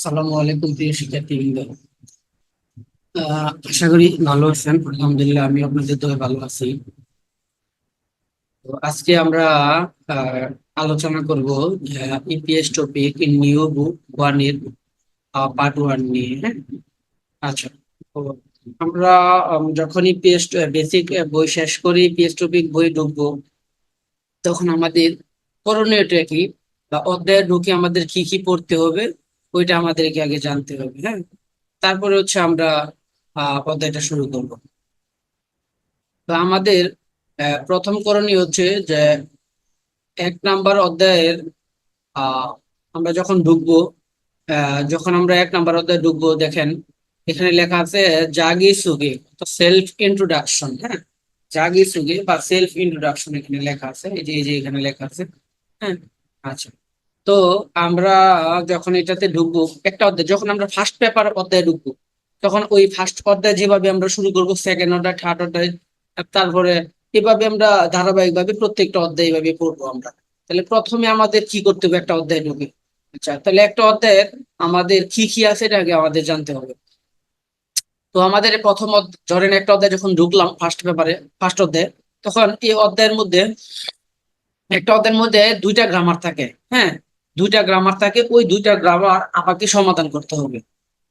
সালামু আলাইকুম প্রিয় শিক্ষার্থীবৃন্দ। আশা করি ভালো আছেন। আলহামদুলিল্লাহ আমি আপনাদের দয়ে ভালো আছি। আজকে আমরা আলোচনা করব ইপিএস টপিক নিউ বুক ওয়ানের পার্ট ওয়ান নিয়ে হ্যাঁ? আচ্ছা আমরা উম, যখন ইপিএস বেসিক বই শেষ করি ইপিএস টপিক বই ঢুকবো তখন আমাদের করণীয়টা কি? বা অধ্যায়ে ঢুকে আমাদের কি কি পড়তে হবে? ওইটা আমাদেরকে আগে জানতে হবে হ্যাঁ? তারপরে হচ্ছে আমরা অধ্যায়টা শুরু করব। তো আমাদের প্রথম করণীয় হচ্ছে যে এক নাম্বার অধ্যায়ের আমরা যখন ঢুকবো যখন আমরা এক নাম্বার অধ্যায়ে ঢুকবো, দেখেন, এখানে লেখা আছে, জাগি সুগে সেলফ ইন্ট্রোডাকশন হ্যাঁ? জাগি সুগে বা সেলফ ইন্ট্রোডাকশন এখানে লেখা আছে, এই যে এই যে এখানে লেখা আছে হ্যাঁ? আচ্ছা। তো আমরা যখন এটাতে ঢুকবো, একটা অধ্যায়, যখন আমরা ফার্স্ট পেপার অধ্যায়ে ঢুকবো, তখন ওই ফার্স্ট অধ্যায় যেভাবে আমরা শুরু করব সেকেন্ড অধ্যায় থার্ড অধ্যায় তারপরে এভাবে আমরা ধারাবাহিক ভাবে প্রত্যেকটা অধ্যায় এভাবে পড়ব আমরা। তাহলে প্রথমে আমাদের কি করতে হবে একটা অধ্যায় ঢুকে? আচ্ছা তাহলে একটা অধ্যায়ের আমাদের কি কি আছে এটা আগে আমাদের জানতে হবে। তো আমাদের প্রথম ধরেন একটা অধ্যায় যখন ঢুকলাম ফার্স্ট পেপারে ফার্স্ট অধ্যায়, তখন এই অধ্যায়ের মধ্যে, একটা অধ্যায়ের মধ্যে দুইটা গ্রামার থাকে হ্যাঁ? দুইটা গ্রামার থাকে, ওই দুইটা গ্রামার আমাকে সমাধান করতে হবে।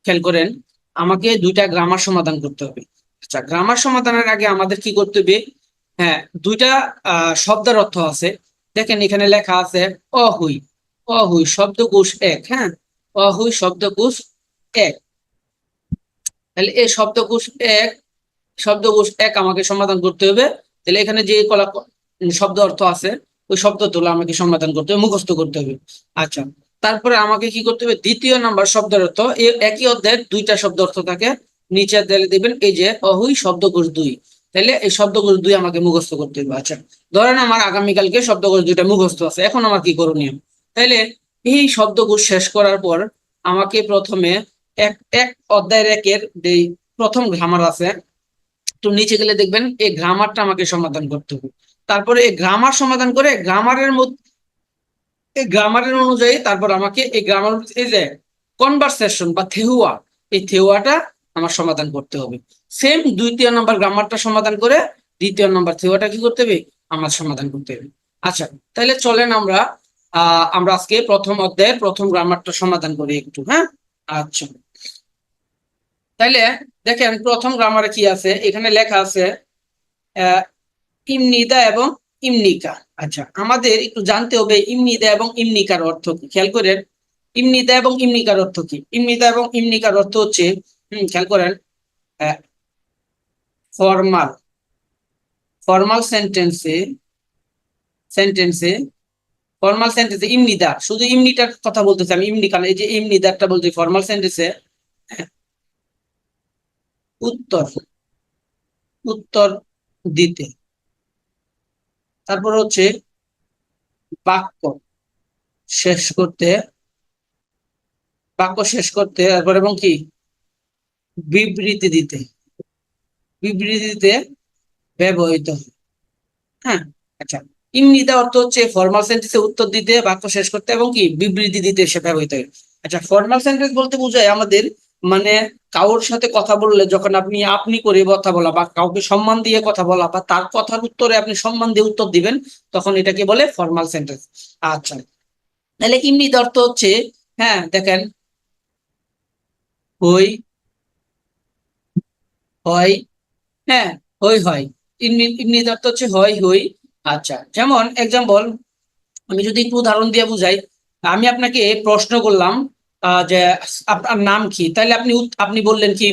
খেয়াল করেন, আমাকে দুইটা গ্রামার সমাধান করতে হবে। আচ্ছা গ্রামার সমাধানের আগে আমাদের কি করতে হবে? হ্যাঁ দুইটা শব্দের অর্থ আছে। দেখেন এখানে লেখা আছে, অহুই অহুই, শব্দকোষ এক হ্যাঁ? অহুই, শব্দকোষ এক। তাহলে এই শব্দকোষ এক শব্দকোষ এক আমাকে সমাধান করতে হবে। তাহলে এখানে যে কলা, শব্দ অর্থ আছে ওই শব্দ শব্দগুলো আমাকে সমাধান করতে হবে, মুখস্থ করতে হবে। আচ্ছা তারপরে আমাকে কি করতে হবে? দ্বিতীয় নাম্বার শব্দের অর্থ একই অধ্যায়ের দুইটা শব্দ অর্থ থাকে। নিচে দিলে দেখবেন, এই যে অহুই শব্দকোষ দুই। তাহলে এই শব্দকোষ দুই আমাকে মুখস্থ করতে হবে। আচ্ছা ধরেন আমার আগামীকালকে শব্দকোষ দুইটা মুখস্থ আছে, এখন আমার কি করণীয়? তাহলে এই শব্দকোষ শেষ করার পর আমাকে প্রথমে এক এক অধ্যায়ের একের যে প্রথম গ্রামার আছে তো নিচে গেলে দেখবেন, এই গ্রামারটা আমাকে সমাধান করতে হবে। তারপরে এই গ্রামার সমাধান করে গ্রামারের মধ্যে গ্রামারের অনুযায়ী তারপর আমাকে এই গ্রামার এই যে কনভারসেশন বা থেহুয়া এই থেহুয়াটা আমার সমাধান করতে হবে। সেম দ্বিতীয় নম্বর গ্রামারটা সমাধান করে দ্বিতীয় নম্বর থেহুয়াটা কি করতে হবে? আমার সমাধান করতে হবে। আচ্ছা তাহলে চলেন আমরা আহ আমরা আজকে প্রথম অধ্যায়ের প্রথম গ্রামারটা সমাধান করি একটু হ্যাঁ? আচ্ছা। তাহলে দেখেন প্রথম গ্রামারে কি আছে? এখানে লেখা আছে ইমনিদা এবং ইমনিকা। আচ্ছা আমাদের একটু জানতে হবে ইমনিদা এবং ইমনিকার অর্থ কি? খেয়াল করেন, ইমনিদা এবং ইমনিকার অর্থ কি? ইমনিদা এবং ইমনিকার অর্থ হচ্ছে, হম, খেয়াল করেন ফর্মাল ফর্মাল সেন্টেন্সে সেন্টেন্সে ফর্মাল সেন্টেন্সে ইমনিদা। শুধু ইমনিটার কথা বলতেছি আমি, ইমনিকা এই যে ইমনিদারটা বলতে ফর্মাল সেন্টেন্সে উত্তর উত্তর দিতে। তারপর হচ্ছে বাক্য শেষ করতে, বাক্য শেষ করতে, তারপর এবং কি? বিবৃতি দিতে। বিবৃতি দিতে ব্যবহৃত হয়। হ্যাঁ আচ্ছা। ইমনিদা অর্থ হচ্ছে ফর্মাল সেন্টেন্সে উত্তর দিতে, বাক্য শেষ করতে এবং কি? বিবৃতি দিতে সে ব্যবহৃত হয়। আচ্ছা ফর্মাল সেন্টেন্স বলতে বোঝায় আমাদের মানে কারোর সাথে কথা বললে যখন আপনি আপনি করে কথা বলা বা কাউকে সম্মান দিয়ে কথা বলা বা তার কথার উত্তরে আপনি সম্মান দিয়ে উত্তর দিবেন, তখন এটাকে বলে ফর্মাল সেন্টেন্স আচ্ছা। তাহলে ইমনিদ অর্থ হচ্ছে হ্যাঁ দেখেন। হই, হয় হ্যাঁ হই, হয়। ইমনি ইমনিদ অর্থ হচ্ছে হয় হই। আচ্ছা যেমন এক্সাম্পল আমি যদি একটু উদাহরণ দিয়ে বুঝাই, আমি আপনাকে প্রশ্ন করলাম যে আপনার নাম কি? তাহলে আপনি আপনি বললেন কি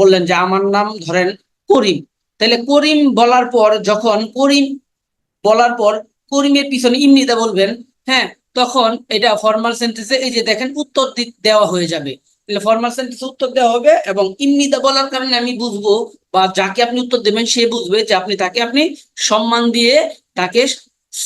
বললেন যে আমার নাম ধরেন করিম। তাহলে করিম বলার পর, যখন করিম বলার পর, করিমের পিছনে ইমনিদা বলবেন হ্যাঁ তখন এটা ফর্মাল সেন্টেন্সে এই যে দেখেন উত্তর দেওয়া হয়ে যাবে। তাহলে ফর্মাল সেন্টেন্সে উত্তর দেওয়া হবে এবং ইমনিদা বলার কারণে আমি বুঝব বা যাকে আপনি উত্তর দেবেন, সে বুঝবে যে আপনি তাকে আপনি সম্মান দিয়ে তাকে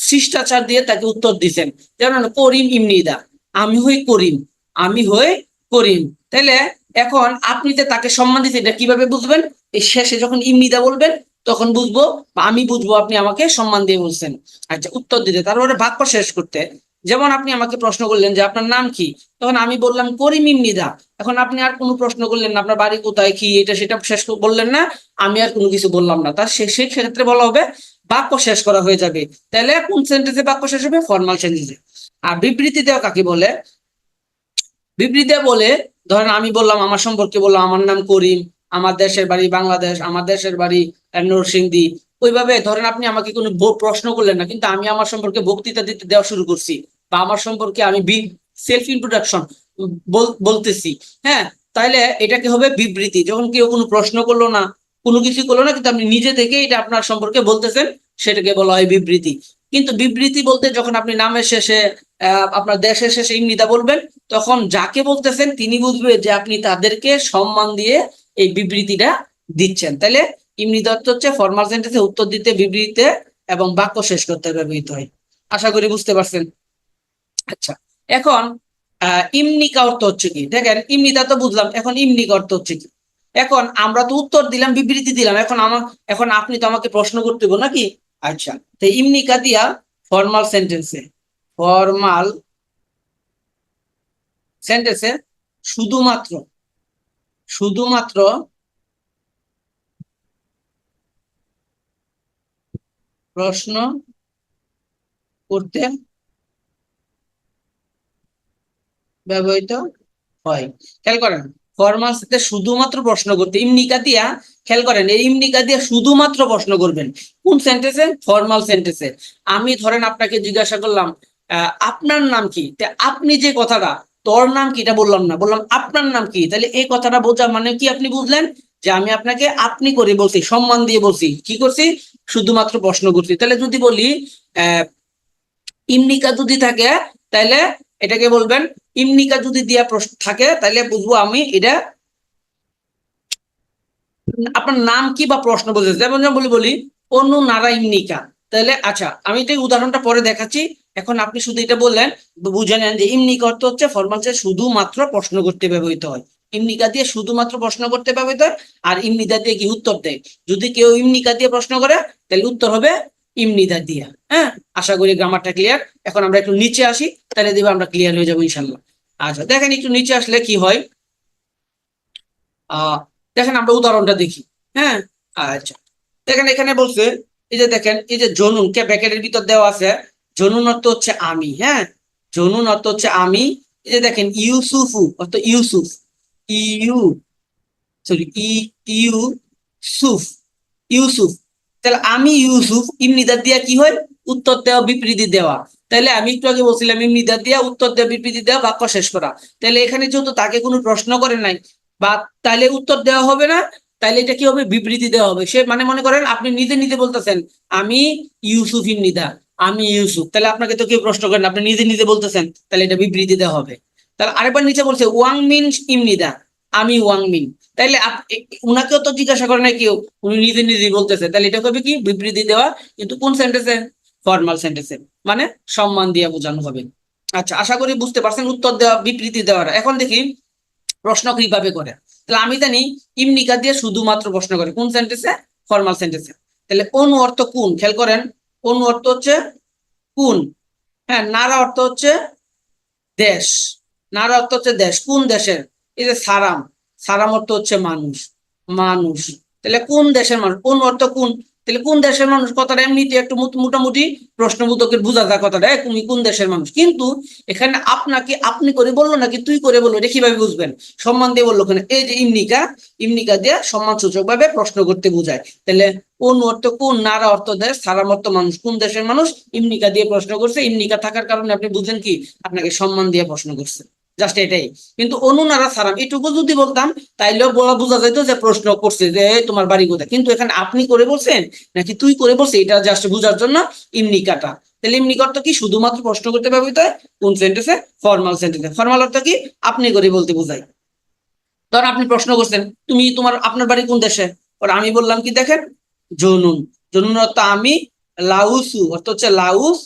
শিষ্টাচার দিয়ে তাকে উত্তর দিচ্ছেন যেমন করিম ইমনিদা, আমি হই করিম। আমি হই করিম। তাহলে এখন আপনি যে তাকে সম্মান দিচ্ছেন এটা কীভাবে বুঝবেন? এই শেষে যখন ইমনিদা বলবেন, তখন বুঝব আমি বুঝব আপনি আমাকে সম্মান দিয়ে বলছেন। আচ্ছা উত্তর দিতে। তারপরে বাক্য শেষ করতে। যেমন আপনি আমাকে প্রশ্ন করলেন যে, আপনার নাম কি? তখন আমি বললাম, করিম ইমনিদা। এখন আপনি আর কোনো প্রশ্ন করলেন না, আপনার বাড়ি কোথায়? কি? এটা সেটা শেষ বললেন না, আমি আর কোনো কিছু বললাম না। তার সে- সেক্ষেত্রে বলা হবে বাক্য শেষ করা হয়ে যাবে। তাহলে কোন সেন্টেন্সে বাক্য শেষ হবে? ফর্মাল সেন্টেন্সে আর বিবৃতি দেওয়া কাকে বলে? বিবৃতি বলে, ধরেন আমি বললাম, আমার সম্পর্কে বললাম, আমার নাম করিম, আমার দেশের বাড়ি বাংলাদেশ, আমার দেশের বাড়ি নরসিংদী। ওইভাবে ধরেন আপনি আমাকে কোনো প্রশ্ন করলেন না, কিন্তু আমি আমার সম্পর্কে বক্তৃতা দিতে দেওয়া শুরু করছি বা আমার সম্পর্কে আমি সেলফ ইন্ট্রোডাকশন বলতেছি। হ্যাঁ তাইলে এটাকে হবে? বিবৃতি। যখন কেউ কোনো প্রশ্ন করল না, কোনো কিছু করল না, কিন্তু আপনি নিজে থেকে এটা আপনার সম্পর্কে বলতেছেন, সেটাকে বলা হয় বিবৃতি। কিন্তু বিবৃতি বলতে যখন আপনি নামের শেষে আপনার দেশের শেষে ইমনিদা বলবেন। তখন যাকে বলতেছেন, তিনি বুঝবে যে আপনি তাদেরকে সম্মান দিয়ে এই বিবৃতিটা দিচ্ছেন। তাহলে ইমনি দত্ত হচ্ছে ফর্মাল সেন্টেন্সে উত্তর দিতে, বিবৃতিতে এবং বাক্য শেষ করতে ব্যবহৃত হয়। আশা করি বুঝতে পারছেন? আচ্ছা এখন ইমনিকা অর্থ হচ্ছে কি? দেখেন ইমনিতা তো বুঝলাম, এখন ইমনিকা অর্থ হচ্ছে কি? এখন আমরা তো উত্তর দিলাম, বিবৃতি দিলাম, এখন আমার এখন আপনি তো আমাকে প্রশ্ন করতে হবে নাকি? আচ্ছা তো ইমনিকা দিয়া ফর্মাল সেন্টেন্সে ফর্মাল সেন্টেন্সে শুধুমাত্র শুধুমাত্র প্রশ্ন করতে ব্যবহৃত হয়। খেয়াল করেন, ফরমাল সাথে শুধুমাত্র প্রশ্ন করতে ইমনিকা দিয়া, খেয়াল করেন, এই ইমনিকা দিয়া শুধুমাত্র প্রশ্ন করবেন। কোন সেন্টেন্সে ফর্মাল সেন্টেন্সে আমি ধরেন আপনাকে জিজ্ঞাসা করলাম আপনার নাম কি? আপনি যে কথাটা, তোর নাম কি? এটা বললাম না, বললাম আপনার নাম কি? তাহলে এই কথাটা বোঝা মানে কি আপনি বুঝলেন? যে আমি আপনাকে আপনি করে বলছি, সম্মান দিয়ে বলছি। কি করছি? শুধুমাত্র প্রশ্ন করছি। তাহলে যদি বলি, আহ, ইমনিকা যদি থাকে, তাহলে এটাকে বলবেন, ইমনিকা যদি দিয়া প্রশ্ন থাকে, তাহলে বুঝব আমি এটা আপনার নাম কি বা প্রশ্ন যেমন যেমন বলি বলি অনু নারা ইমনিকা তাহলে আচ্ছা আমি এটা উদাহরণটা পরে দেখাচ্ছি। এখন আপনি শুধু এটা বললেন, বুঝে নেন যে ইমনিকা অর্থ হচ্ছে ফরমাল শুধুমাত্র প্রশ্ন করতে ব্যবহৃত হয়। ইমনিকা দিয়ে শুধুমাত্র প্রশ্ন করতে ব্যবহৃত হয় আর ইমনিদা দিয়ে কি উত্তর দেয়? যদি কেউ ইমনিকা দিয়ে প্রশ্ন করে, তাহলে উত্তর হবে ইমনিদা দিয়া। হ্যাঁ? আশা করি গ্রামারটা ক্লিয়ার এখন আমরা একটু নিচে আসি, তাহলে দেখব আমরা ক্লিয়ার হয়ে যাব ইনশাল্লাহ আচ্ছা দেখেন একটু নিচে আসলে কি হয়? আহ দেখেন আমরা উদাহরণটা দেখি। হ্যাঁ? আচ্ছা। দেখেন এখানে বলছে, এই যে দেখেন, এই যে জনুন, কে ব্যাকেটের ভিতর দেওয়া আছে জনুন অর্থ হচ্ছে আমি হ্যাঁ? জনুন অর্থ হচ্ছে আমি। এই যে দেখেন, ইউসুফু, অর্থ ইউসুফ, ইউ সরি ই ইউসুফ ইউসুফ। তাহলে আমি ইউসুফ ইমনিদার দিয়া কি হয়? উত্তর দেওয়া বিবৃতি দেওয়া। তাহলে আমি একটু আগে বলছিলাম ইমনিদার দিয়া উত্তর দেওয়া বিবৃতি দেওয়া, বাক্য শেষ করা। তাহলে এখানে যেহেতু তাকে কোনো প্রশ্ন করে নাই, বা তাহলে উত্তর দেওয়া হবে না, তাহলে এটা কি হবে? বিবৃতি দেওয়া হবে। সে মানে মনে করেন, আপনি নিজে নিজে বলতেছেন, আমি ইউসুফ ইমনিদা আমি ইউসুফ। তাহলে আপনাকে তো কেউ প্রশ্ন করেন আপনি নিজে নিজে বলতেছেন, তাহলে এটা বিবৃতি দেওয়া হবে। তাহলে আরেকবার নিচে বলছে, ওয়াং মিন ইমনিদা আমি ওয়াং মিন। তাইলে উনাকেও তো জিজ্ঞাসা করে না কেউ, উনি নিজে নিজে বলতেছে। তাহলে এটা হবে কি? বিবৃতি দেওয়া, কিন্তু কোন সেন্টেন্সে ফর্মাল সেন্টেন্সে মানে সম্মান দিয়ে বোঝানো হবে। আচ্ছা আশা করি বুঝতে পারছেন উত্তর দেওয়া, বিবৃতি দেওয়ার। এখন দেখি, প্রশ্ন কীভাবে করে? তাহলে আমি জানি, ইমনিকা দিয়ে শুধুমাত্র প্রশ্ন করে। কোন সেন্টেন্সে ফর্মাল সেন্টেন্সে তাহলে কোন অর্থ কোন? খেয়াল করেন, কোন অর্থ হচ্ছে কোন? হ্যাঁ নারা অর্থ হচ্ছে দেশ। নারা অর্থ হচ্ছে দেশ। কোন দেশের? এই যে সারাম। সারাম অর্থ হচ্ছে মানুষ। মানুষ। তাহলে কোন দেশের মানুষ? কোন অর্থ কোন? তাহলে কোন দেশের মানুষ কথাটা এমনিতে একটু মোট- মোটামুটি প্রশ্নবোধকের বোঝা যায় কথাটা তুমি কোন দেশের মানুষ? কিন্তু এখানে আপনাকে, আপনি করে বলল নাকি তুই করে বলল? এটা কীভাবে বুঝবেন? সম্মান দিয়ে বলল ওখানে এই যে ইমনিকা ইমনিকা দিয়ে সম্মান সূচক ভাবে প্রশ্ন করতে বোঝায়। তাহলে কোন অর্থ, কোন নারা অর্থ দেশ সারাম অর্থ মানুষ। কোন দেশের মানুষ? ইমনিকা দিয়ে প্রশ্ন করছে। ইমনিকা থাকার কারণে আপনি বুঝলেন কি? আপনাকে সম্মান দিয়ে প্রশ্ন করছে। জাস্ট এটাই। কিন্তু অনুনারা সারাম, এটুকু যদি বলতাম তাইলেও বলা বোঝা যেত যে প্রশ্ন করছে যে তোমার বাড়ি কোথায়? কিন্তু এখানে আপনি করে বলছেন, নাকি তুই করে বলছে, এটা জাস্ট বোঝার জন্য ইমনিকাটা তাহলে ইমনিকা অর্থ কি? শুধুমাত্র প্রশ্ন করতে ব্যবহৃত হয় কোন সেন্টেন্সে ফর্মাল সেন্টেন্সে ফর্মাল অর্থ কি? আপনি করে বলতে বোঝায় ধর আপনি প্রশ্ন করছেন, তুমি তোমার, আপনার বাড়ি কোন দেশে? আর আমি বললাম কি, দেখেন, জনুন। জনুন অর্থ আমি, লাউসু, অর্থ হচ্ছে লাউস,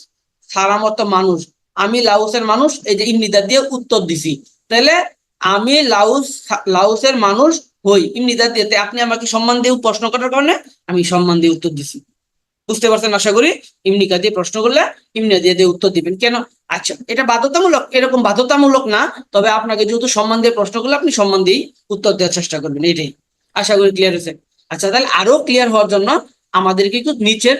সারাম অর্থ মানুষ। আমি লাউসের মানুষ, এই যে ইমনিদা দিয়ে উত্তর দিছি। তাহলে আমি লাউস, লাউসের মানুষ হই। ইমনিদা দিয়ে আপনি আমাকে সম্মান দিয়ে প্রশ্ন করার কারণে আমি সম্মান দিয়ে উত্তর দিছি। বুঝতে পারছেন আশা করি? ইমনিকা দিয়ে প্রশ্ন করলে ইমনিকা দিয়ে দিয়ে উত্তর দিবেন। কেন? আচ্ছা এটা বাধ্যতামূলক, এরকম বাধ্যতামূলক না, তবে আপনাকে যেহেতু সম্মান দিয়ে প্রশ্ন করলে আপনি সম্মান দিয়েই উত্তর দেওয়ার চেষ্টা করবেন। এটাই। আশা করি ক্লিয়ার হয়েছে। আচ্ছা তাহলে আরও ক্লিয়ার হওয়ার জন্য আমাদেরকে একটু নিচের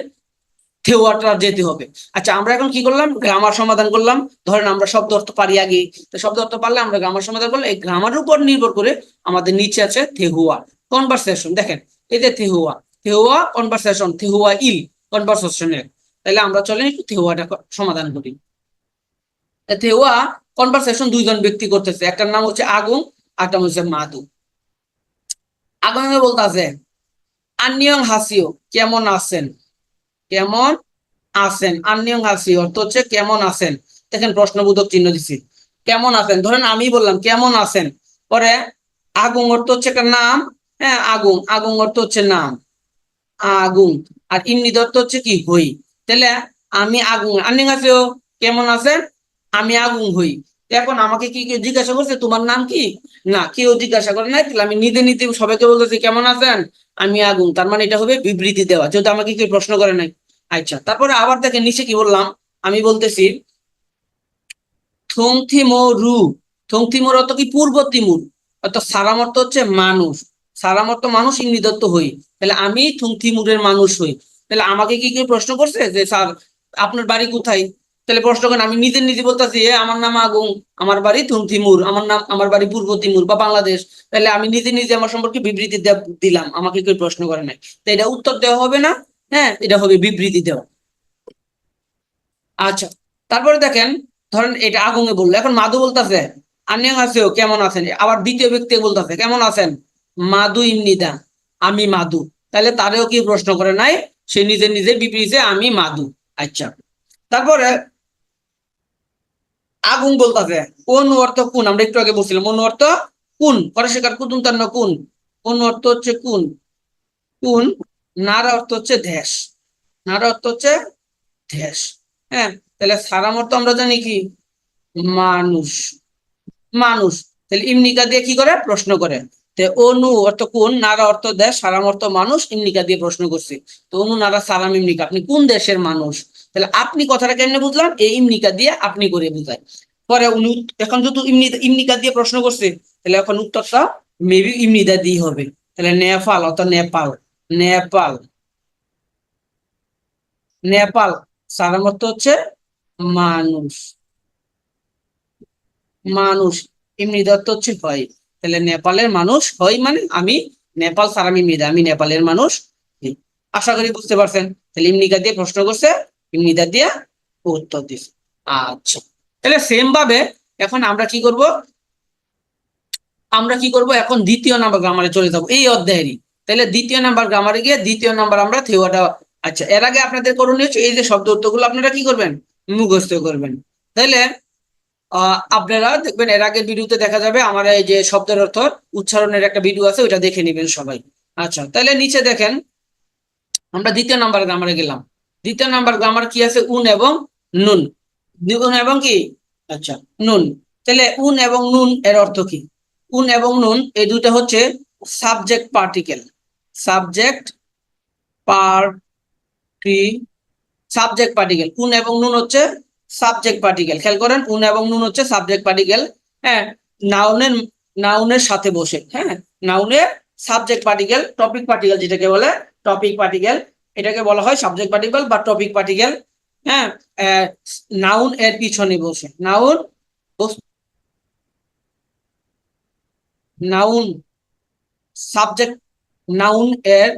থেওয়াটা যেতে হবে। আচ্ছা আমরা এখন কি করলাম? গ্রামার সমাধান করলাম। ধরেন আমরা শব্দ অর্থ পারি আগে। তো শব্দ অর্থ পারলে আমরা গ্রামার সমাধান করলাম এই গ্রামারের উপর নির্ভর করে আমাদের নিচে আছে থেহুয়া কনভারসেশন দেখেন, এই যে থেহুয়া থেহুয়া কনভারসেশন থেহুয়া ইল কনভারসেশনের তাহলে আমরা চলেন একটু থেহুয়াটা সমাধান করি। থেহুয়া কনভারসেশন দুইজন ব্যক্তি করতেছে। একটার নাম হচ্ছে আগুন আরটা হচ্ছে মাদু। আগুন বলতে আছে আন্নিয়ং হাসিও, কেমন আছেন? কেমন আছেন? আন্নিয়ং হাসিও অর্থ হচ্ছে কেমন আছেন? দেখেন প্রশ্নবোধক চিহ্ন দিছি। কেমন আছেন? ধরেন আমি বললাম, কেমন আছেন? পরে আগুন অর্থ হচ্ছে একটা নাম হ্যাঁ আগুন। আগুন অর্থ হচ্ছে নাম। আগুন। আর ইমনিদ অর্থ হচ্ছে কি? হই। তাহলে আমি আগুন। আন্নিং আছেও কেমন আছেন? আমি আগুন হই। এখন আমাকে কি কেউ জিজ্ঞাসা করছে? তোমার নাম কি? না, কেউ জিজ্ঞাসা করে নাই। আমি নিজে নিজে সবাইকে বলতেছি, কেমন আছেন? আমি আগুন। তার মানে এটা হবে বিবৃতি দেওয়া। যেহেতু আমাকে কেউ প্রশ্ন করে নাই। তারপরে আবার দেখেন নিচে কি বললাম? আমি বলতেছি থংথিমো রু থংথিমোর অর্থ কি? পূর্ব তিমুর। অর্থাৎ সারাম অর্থ হচ্ছে মানুষ। সারাম অর্থ মানুষ ইংরিদত্ত হই। তাহলে আমি থংথিমুরের মানুষ হই। তাহলে আমাকে কি কেউ প্রশ্ন করছে যে, স্যার, আপনার বাড়ি কোথায়? তাহলে প্রশ্ন করেন, আমি নিজে নিজে বলতেছি, এ, আমার নাম আগুন আমার বাড়ি থুমথিমুর আমার নাম, আমার বাড়ি পূর্ব তিমুর বা বাংলাদেশ। তাহলে আমি নিজে নিজে আমার সম্পর্কে বিবৃতি দিলাম। আমাকে কেউ প্রশ্ন করে নাই। তো এটা উত্তর দেওয়া হবে না। হ্যাঁ এটা হবে বিবৃতি দেওয়া আচ্ছা তারপরে দেখেন, ধরেন এটা আগুনে বলল এখন মাদু বলতেছে আনিয়াং আছেও কেমন আছেন? আবার দ্বিতীয় ব্যক্তি বলতেছে, কেমন আছেন? মাদু ইমনিদা আমি মাদু তাহলে তারেও কি প্রশ্ন করে নাই, সে নিজে নিজে বিবৃতিছে আমি মাদু আচ্ছা তারপরে আগুন বলতেছে, কোন অর্থ কোন? আমরা একটু আগে বলছিলাম, কোন অর্থ কোন? পরশেখার কুতুন তার না কোন? কোন অর্থ হচ্ছে কোন? কোন? নার অর্থ হচ্ছে দেশ নার অর্থ হচ্ছে দেশ হ্যাঁ তাহলে সারাম অর্থ আমরা জানি কি? মানুষ। মানুষ। তাহলে ইমনিকা দিয়ে কি করে? প্রশ্ন করে। অনু অর্থ কোন? নারা অর্থ দেশ সারাম অর্থ মানুষ ইমনিকা দিয়ে প্রশ্ন করছে। তো অনু, নারা সালাম ইমনিকা। আপনি কোন দেশের মানুষ? তাহলে আপনি কথাটা কেমনে বুঝলাম? এই ইমনিকা দিয়ে আপনি করে বুঝায় পরে উনি এখন যেহেতু ইমনি ইমনিকা দিয়ে প্রশ্ন করছে, তাহলে এখন উত্তরটা মেবি ইমনিদা দিয়ে হবে। তাহলে নেপাল, অর্থাৎ নেপাল। নেপাল। নেপাল অর্থ হচ্ছে মানুষ। মানুষ ইমনিদা অর্থ হচ্ছে হয়। তাহলে নেপালের মানুষ হয় মানে আমি নেপাল সারাম ইমনিদা আমি নেপালের মানুষ। আশা করি বুঝতে পারছেন। তাহলে ইমনিকা দিয়ে প্রশ্ন করছে ইমনিদা দিয়ে উত্তর দিছে। আচ্ছা। তাহলে সেম ভাবে এখন আমরা কি করব? আমরা কি করব? এখন দ্বিতীয় নাম্বার গ্রামারে চলে যাব। এই অধ্যায়েরই। তাহলে দ্বিতীয় নাম্বার গ্রামারে গিয়ে দ্বিতীয় নাম্বার আমরা থেওয়াটা আচ্ছা এর আগে আপনাদের করণীয় হচ্ছে এই যে শব্দ অর্থগুলো আপনারা কি করবেন? মুখস্থ করবেন। তাহলে আপনারা দেখবেন এর আগের ভিডিওতে দেখা যাবে আমার এই যে শব্দের অর্থ উচ্চারণের একটা ভিডিও আছে, ওইটা দেখে নেবেন সবাই। আচ্ছা তাহলে নিচে দেখেন, আমরা দ্বিতীয় নাম্বার গ্রামারে গেলাম। দ্বিতীয় নাম্বার গ্রামার কি আছে? উন এবং নুন। উন এবং কি? আচ্ছা নুন। তাহলে উন এবং নুন এর অর্থ কি? উন এবং নুন, এই দুইটা হচ্ছে subject particle subject party subject particle. উন এবং নুন হচ্ছে সাবজেক্ট পার্টিকেল। খেয়াল করেন উন এবং নুন হচ্ছে সাবজেক্ট পার্টিকেল। হ্যাঁ নাউনের নাউনের সাথে বসে। হ্যাঁ নাউনের সাবজেক্ট পার্টিকেল, টপিক পার্টিকেল যেটাকে বলে, টপিক পার্টিকেল। এটাকে বলা হয় সাবজেক্ট পার্টিকেল বা টপিক পার্টিকেল। হ্যাঁ নাউন এর পিছনে বসে। নাউন নাউন, সাবজেক্ট নাউন এর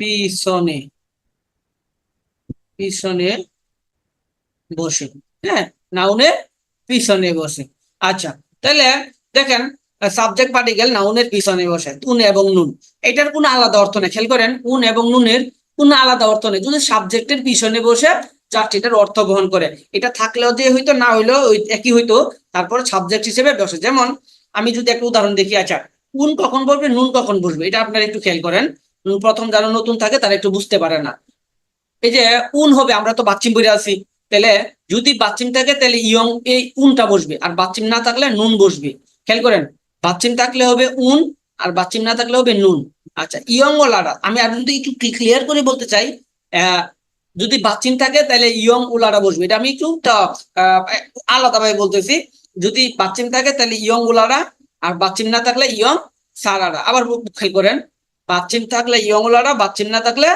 পিছনে পিছনে বসে হ্যাঁ নাউনের পিছনে বসে। আচ্ছা তাহলে দেখেন সাবজেক্ট পার্টিকেল নাউনের পিছনে বসে, উন এবং নুন। এটার কোনো আলাদা অর্থ নেই, খেয়াল করেন, উন এবং নুনের কোনো আলাদা অর্থ নেই। যদি সাবজেক্টের পিছনে বসে চারটিটার অর্থ বহন করে। এটা থাকলেও যে হইতো, না হইলেও একই হইতো, তারপর সাবজেক্ট হিসেবে বসে। যেমন, আমি যদি একটা উদাহরণ দেখি আচ্ছা উন কখন বসবে নুন কখন বসবে এটা আপনারা একটু খেয়াল করেন। প্রথম যারা নতুন থাকে, তারা একটু বুঝতে পারে না। এই যে উন হবে, আমরা তো বাচ্চিম বইরে আছি। তাহলে যদি বাচ্চিম থাকে, তাহলে ইয়ং এই উনটা বসবে। আর বাচ্চিম না থাকলে নুন বসবে। খেয়াল করেন, বাচ্চিম থাকলে হবে উন আর বাচ্চিম না থাকলে হবে নুন। আচ্ছা ইয়ং ওলারা আমি আর যদি একটু ক্লিয়ার করে বলতে চাই যদি বাচ্চিম থাকে, তাহলে ইয়ং উলারা বসবে। এটা আমি একটু আলাদা ভাবে বলতেছি। যদি বাচ্চিম থাকে, তাহলে ইয়ং উলারা আর বাচিন না থাকলে ইয়ং সারারা। আবার খেয়াল করেন। বাচিন থাকলে ইয়ং উলারা বাচিন না থাকলে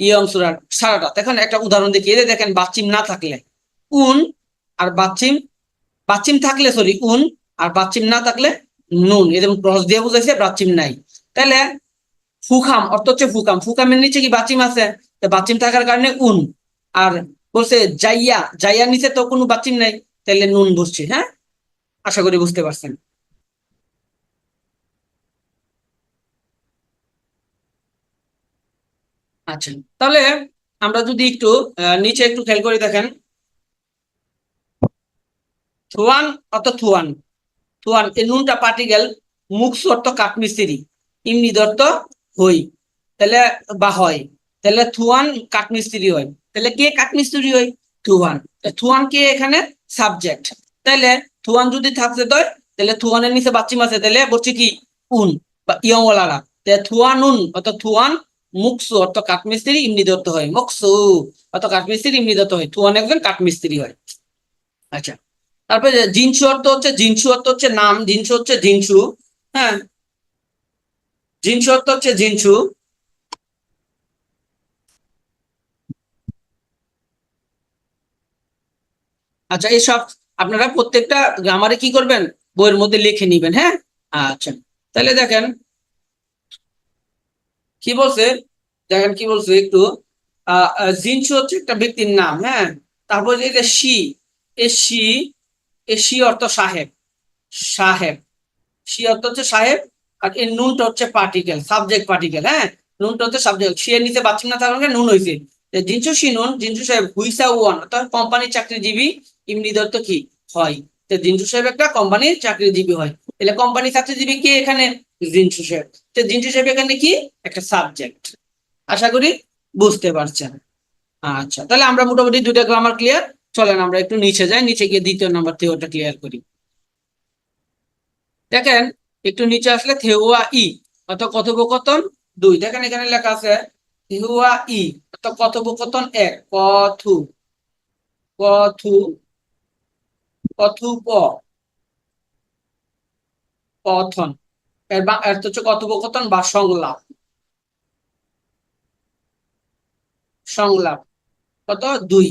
ইয়ং সুরার সারারা। দেখেন একটা উদাহরণ দেখিয়ে দিই, দেখেন বাচ্চিম না থাকলে উন আর বাচিম বাচিম থাকলে সরি উন আর বাচ্চিম না থাকলে নুন। যেমন ক্রস দিয়ে বুঝাইছে বাচিম নাই। তাহলে ফুকাম অর্থ হচ্ছে ফুকাম। ফুকামের নিচে কি বাচিম আছে? তো বাচিম থাকার কারণে উন। আর বলছে জাইয়া। জাইয়ার নিচে তো কোনো বাচিম নাই। তাহলে নুন বসছে হ্যাঁ? আশা করি বুঝতে পারছেন। আচ্ছা তাহলে আমরা যদি একটু নিচে একটু খেয়াল করে দেখেন। থুয়ান অর্থ থুয়ান থুয়ান এই নুনটা পার্টিকেল মুখ অর্থ কাঠমিস্ত্রি, ইমনি দর্ত হই। তাহলে বা হয়। তাহলে থুয়ান কাঠমিস্ত্রি হয়। তাহলে কে কাঠমিস্ত্রি হয়? থুয়ান থুয়ান কে এখানে? সাবজেক্ট তাহলে থুয়ান যদি থাকতে তো, তাহলে থুয়ানের নিচে বাচ্চিম আছে তাহলে বলছে কি? উন বা তাহলে থুয়ান উন অর্থ থুয়ান মুকসু অর্থ কাঠমিস্ত্রি, ইমনি দত্ত হয়। মুকসু অর্থ কাঠমিস্ত্রি, ইমনি দত্ত হয়। থুয়ান একজন কাঠমিস্ত্রি হয়। আচ্ছা। তারপরে জিনসু অর্থ হচ্ছে, জিনসু অর্থ হচ্ছে নাম, জিনসু হচ্ছে জিনসু হ্যাঁ? জিনসু অর্থ হচ্ছে জিনসু। আচ্ছা এসব আপনারা প্রত্যেকটা গ্রামারে কি করবেন? বইয়ের মধ্যে লিখে নিবেন হ্যাঁ? আচ্ছা। তাহলে দেখেন কি বলছে? দেখেন কি বলছে একটু। জিনসু হচ্ছে একটা ব্যক্তির নাম হ্যাঁ? তারপর যে শি এ শি এ শি অর্থ সাহেব সাহেব। শি অর্থ হচ্ছে সাহেব, আর এই নুনটা হচ্ছে পার্টিকেল সাবজেক্ট পার্টিকেল হ্যাঁ? নুনটা হচ্ছে সাবজেক্ট সি এর নিচে বাচ্চা না থাকার নুন হয়েছে জিনসু শি নুন, জিনসু সাহেব হুইসা ওয়ান, অর্থাৎ কোম্পানির চাকরিজীবী, ইমনি দত্ত কি? হয়। তো জিনসু সাহেব একটা কোম্পানির চাকরিজীবী হয়। তাহলে কোম্পানির চাকরিজীবী কে এখানে? জিনসু সাহেব। তো জিনসু সাহেব এখানে কি? একটা সাবজেক্ট আশা করি বুঝতে পারছেন। আচ্ছা তাহলে আমরা মোটামুটি দুটা গ্রামার ক্লিয়ার চলেন আমরা একটু নিচে যাই, নিচে গিয়ে দ্বিতীয় নাম্বার থেওটা ক্লিয়ার করি। দেখেন, একটু নিচে আসলে থেওয়া ই অর্থাৎ কথোপকথন দুই। দেখেন এখানে লেখা আছে থেওয়া ই অর্থাৎ কথোপকথন এক, কথু কথু কথুপ, কথন। এর বা, এর হচ্ছে কথোপকথন বা সংলাপ। সংলাপ। কত? দুই।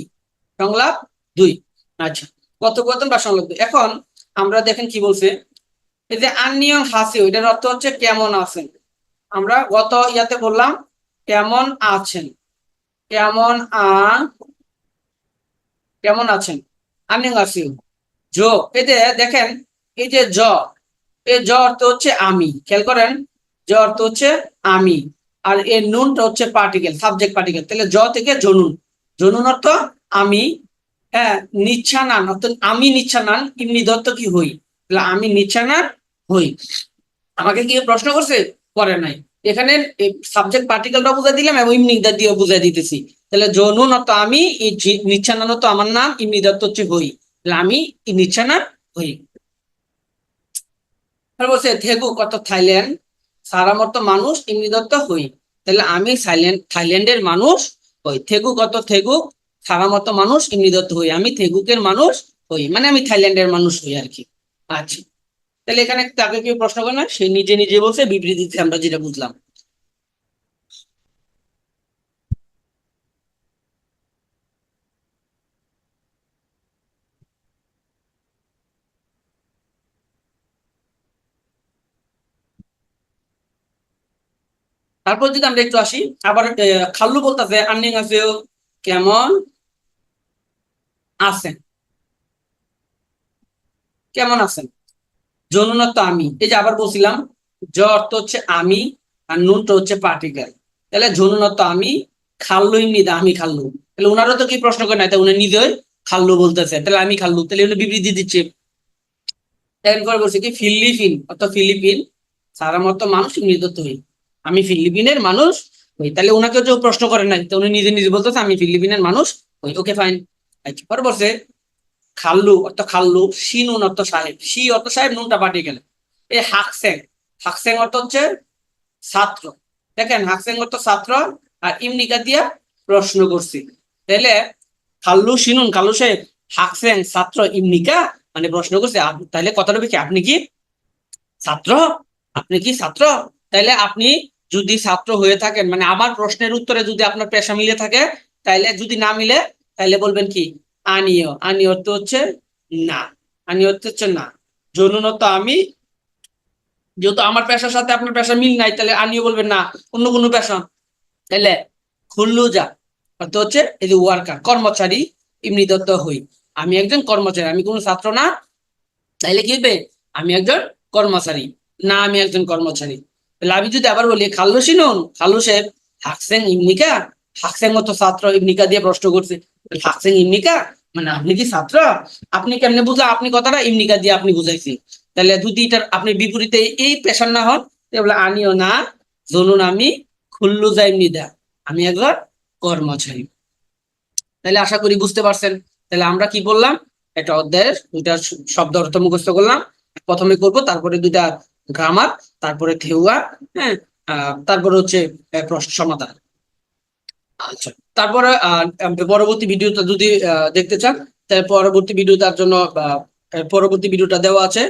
সংলাপ, দুই। আচ্ছা কথোপকথন বা সংলাপ দুই। এখন আমরা দেখেন কি বলছে? এই যে আননিয়ং হাসি এটার অর্থ হচ্ছে কেমন আছেন? আমরা গত ইয়াতে বললাম, কেমন আছেন? কেমন আ, কেমন আছেন? আননিয়ং হাসি জো। এতে দেখেন, এই যে জ এ জ অর্থ হচ্ছে আমি। খেয়াল করেন, জ অর্থ হচ্ছে আমি। আর এর নুনটা হচ্ছে পার্টিকেল সাবজেক্ট পার্টিকেল তাহলে জ থেকে জনুন। জনুন অর্থ আমি হ্যাঁ নিচ্ছানান। অর্থাৎ আমি নিচ্ছানান ইমনি দত্ত কি হই? তাহলে আমি নিচ্ছানান হই। আমাকে কি প্রশ্ন করছে? করে নাই। এখানে সাবজেক্ট পার্টিকেলটা বুঝাই দিলাম এবং ইমনি দিয়ে বুঝাই দিতেছি। তাহলে জনুন অর্থ আমি নিচ্ছানান অর্থ আমার নাম ইমনি দত্ত হচ্ছে হই। আমি নিচ্ছানান হই বলছে, থেগু, কত থাইল্যান্ড? সারা মতো মানুষ দত্ত হই। তাহলে আমি থাইল্যান্ডের মানুষ হই। থেগু, কত থেগু? সারা মতো মানুষ দত্ত হই। আমি থেগুকের মানুষ হই। মানে আমি থাইল্যান্ডের মানুষ হই আর কি। আচ্ছা। তাহলে এখানে তাকে কেউ প্রশ্ন করে না? সে নিজে নিজে বলছে, বিবৃতিতে আমরা যেটা বুঝলাম। তারপর যদি আমরা একটু আসি, আবার খাল্লু বলতেছে আর্নিং আছে কেমন আছেন? কেমন আছেন? জনুনত্ব আমি। এই যে আবার বলছিলাম জ অর্থ হচ্ছে আমি আর নুনটা হচ্ছে পার্টিকেল। তাহলে জনুনত্ব আমি, খাল্লুই নিদা আমি খাল্লু। তাহলে ওনারও তো কি প্রশ্ন করে নাই, তাই উনি নিজেই খাল্লু বলতেছে। তাহলে আমি খাল্লু, তাহলে উনি বিবৃতি দিচ্ছে। করে বলছে কি, ফিলিপিন, অর্থাৎ ফিলিপিন, সারা মতো মানুষ মৃত হই। আমি ফিলিপিনের মানুষ হই তাহলে ওনাকে কেউ প্রশ্ন করে নাই। তো উনি নিজে নিজে বলতেছে, আমি ফিলিপিনের মানুষ হই ওকে ফাইন পরে বলছে খাল্লু, অর্থ খাল্লু সি নুন অর্থ সাহেব। সি অর্থ সাহেব নুনটা পাঠিয়ে গেলেন। এই হাকসেং হাকসেং অর্থ হচ্ছে ছাত্র। দেখেন হাকসেং অর্থ ছাত্র, আর ইমনিকা দিয়া প্রশ্ন করছি। তাহলে খাল্লু শিনুন খাল্লু সাহেব হাকসেন ছাত্র, ইমনিকা মানে প্রশ্ন করছে তাহলে কথাটা কি? আপনি কি ছাত্র? আপনি কি ছাত্র? তাহলে আপনি যদি ছাত্র হয়ে থাকেন মানে আমার প্রশ্নের উত্তরে যদি আপনার পেশা মিলে থাকে তাহলে যদি না মিলে তাহলে বলবেন কি? আনিও। আনি অর্থ হচ্ছে না। আনি অর্থ হচ্ছে না। জনুনত আমি। যেহেতু আমার পেশার সাথে আপনার পেশা মিল নাই তাহলে আনিও বলবেন না। অন্য কোনো পেশা। তাহলে খুল্লুজা অর্থ হচ্ছে এই যে ওয়ার্কার কর্মচারী, এমনি দত্ত হই। আমি একজন কর্মচারী, আমি কোনো ছাত্র না। তাইলে কি হবে? আমি একজন কর্মচারী, না আমি একজন কর্মচারী। আমি যদি আবার বলি খাল্লু শিনুন খাল্লু সাহেব হাকসেন ইমনিকা হাকসেন মতো ছাত্র ইমনিকা দিয়ে প্রশ্ন করছে। হাকসেন ইমনিকা মানে আপনি কি ছাত্র? আপনি কেমনে বুঝা আপনি কথাটা ইমনিকা দিয়ে আপনি বুঝাইছি তাহলে যদি এটার আপনি বিপরীতে এই পেশার না হন, তাহলে আনিও না, জনুন আমি খুল্লু যাই নিদা, আমি একবার কর্মচারী। তাহলে আশা করি বুঝতে পারছেন। তাহলে আমরা কি বললাম? একটা অধ্যায়ের দুইটা শব্দ অর্থ মুখস্থ করলাম। প্রথমে করব, তারপরে দুইটা গ্রামার তারপরে থেউয়া হ্যাঁ তারপরে হচ্ছে প্রশ্ন সমাধান। আচ্ছা তারপরে পরবর্তী ভিডিওটা যদি দেখতে চান তাহলে পরবর্তী ভিডিওটার জন্য আহ, পরবর্তী ভিডিওটা দেওয়া আছে।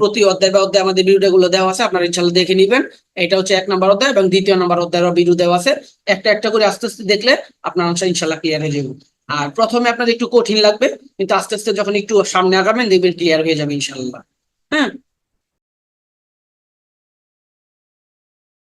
প্রতি অধ্যায় বা অধ্যায় আমাদের ভিডিও গুলো দেওয়া আছে আপনারা ইনশাল্লাহ দেখে নিবেন। এটা হচ্ছে এক নম্বর অধ্যায় এবং দ্বিতীয় নম্বর অধ্যায়ের ভিডিও দেওয়া আছে। একটা একটা করে আস্তে আস্তে দেখলে আপনার অংশ ইনশাল্লাহ ক্লিয়ার হয়ে যাবে। আর প্রথমে আপনার একটু কঠিন লাগবে কিন্তু আস্তে আস্তে যখন একটু সামনে আগাবেন দেখবেন ক্লিয়ার হয়ে যাবে ইনশাল্লাহ হ্যাঁ